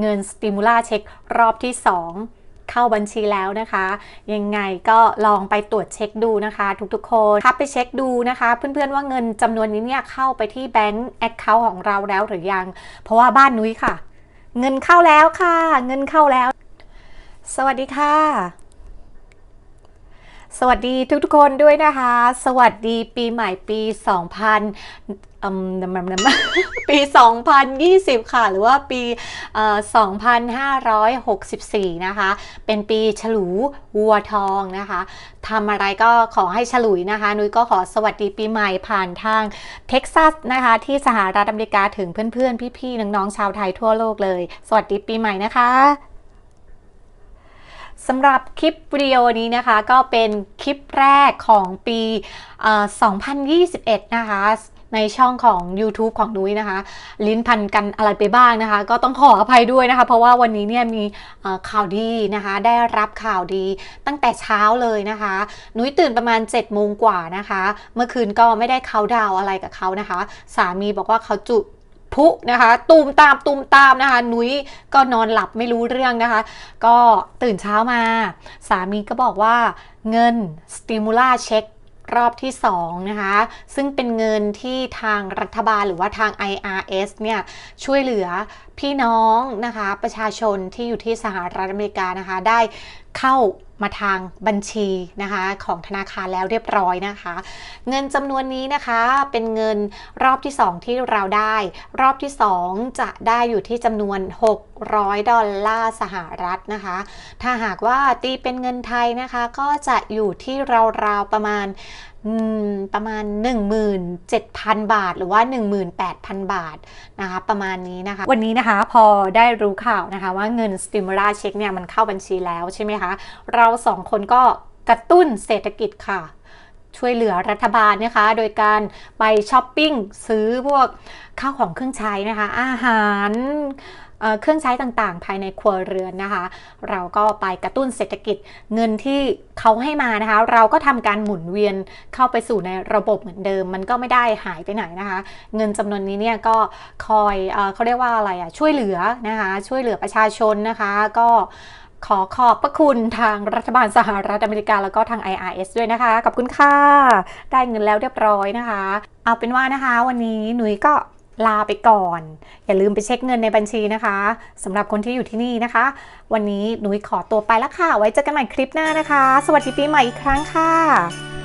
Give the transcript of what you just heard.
เงินสติมูล่าเช็ครอบที่ 2เข้าบัญชีแล้วนะคะ ยังไงก็ลองไปตรวจเช็คดูนะคะ ทุกๆคนทับไปเช็คดูนะคะ เพื่อนๆว่าเงินจำนวนนี้เนี่ยเข้าไปที่แบงก์แอคเคาท์ของเราแล้วหรือยัง เพราะว่าบ้านนุ้ยค่ะ เงินเข้าแล้วค่ะ เงินเข้าแล้ว สวัสดีค่ะ สวัสดีทุกๆคนด้วยนะคะ สวัสดีปีใหม่ปี 2000อืมปี 2020 ค่ะ หรือว่าปีเอ่อ2564 นะคะ เป็นปีฉลูวัวทองนะคะทำอะไรก็ขอให้ฉลุยนะคะ นุ้ยก็ขอสวัสดีปีใหม่ผ่านทางเท็กซัสนะคะ ที่สหรัฐอเมริกาถึงเพื่อนๆ พี่ๆ น้องๆ ชาวไทยทั่วโลกเลย สวัสดีปีใหม่นะคะ สำหรับคลิปวิดีโอนี้นะคะก็เป็นคลิปแรกของปีเอ่อ2021 นะคะในช่องของ YouTube ของนุ้ยนะคะ ลิ้นพันกันอะไรไปบ้างนะคะ ก็ต้องขออภัยด้วยนะคะ เพราะว่าวันนี้เนี่ยมีข่าวดีนะคะ ได้รับข่าวดีตั้งแต่เช้าเลยนะคะ นุ้ยตื่นประมาณ7จ็ดโมงกว่านะคะ เมื่อคืนก็ไม่ได้เขาดาวอะไรกับเขานะคะ สามีบอกว่าเขาจุ พุนะคะตูมตามตูมตามนะคะ นุ้ยก็นอนหลับไม่รู้เรื่องนะคะ ก็ตื่นเช้ามา สามีก็บอกว่าเงินสติมูล่าเช็ครอบที่2นะคะ ซึ่งเป็นเงินที่ทางรัฐบาลหรือว่าทาง IRS เนี่ยช่วยเหลือพี่น้องนะคะ ประชาชนที่อยู่ที่สหรัฐอเมริกานะคะ ได้เข้า มาทางบัญชีนะคะของธนาคารแล้วเรียบร้อยนะคะ เงินจำนวนนี้นะคะเป็นเงินรอบที่ 2 ที่เราได้ รอบที่ 2 จะได้อยู่ที่จำนวน600 ดอลลาร์สหรัฐนะคะ ถ้าหากว่าตีเป็นเงินไทยนะคะ ก็จะอยู่ที่ราวๆประมาณประมาณ 17,000 บาท หรือว่า 18,000 บาทนะคะประมาณนี้นะคะ วันนี้นะคะพอได้รู้ข่าวนะคะ ว่าเงินสติมูล่าเช็คเนี่ยมันเข้าบัญชีแล้วใช่ไหมคะ เราสองคนก็กระตุ้นเศรษฐกิจค่ะ ช่วยเหลือรัฐบาลนะคะ โดยการไปช้อปปิ้ง ซื้อพวกข้าวของเครื่องใช้นะคะ อาหาร เครื่องใช้ต่างๆ ภายในครัวเรือนนะคะ เราก็ไปกระตุ้นเศรษฐกิจเงินที่เขาให้มานะคะ เราก็ทำการหมุนเวียนเข้าไปสู่ในระบบเหมือนเดิม มันก็ไม่ได้หายไปไหนนะคะ เงินจำนวนนี้เนี่ยก็คอยเออเขาเรียกว่าอะไรอะช่วยเหลือนะคะ ช่วยเหลือประชาชนนะคะ ก็ขอขอบพระคุณทางรัฐบาลสหรัฐอเมริกาแล้วก็ทาง IRS ด้วยนะคะ ขอบคุณค่ะ ได้เงินแล้วเรียบร้อยนะคะ เอาเป็นว่านะคะ วันนี้หนุ่ยก็ ลาไปก่อน อย่าลืมไปเช็คเงินในบัญชีนะคะสำหรับคนที่อยู่ที่นี่นะคะ วันนี้หนุ่ยขอตัวไปแล้วค่ะ ไว้เจอกันใหม่คลิปหน้านะคะ สวัสดีปีใหม่อีกครั้งค่ะ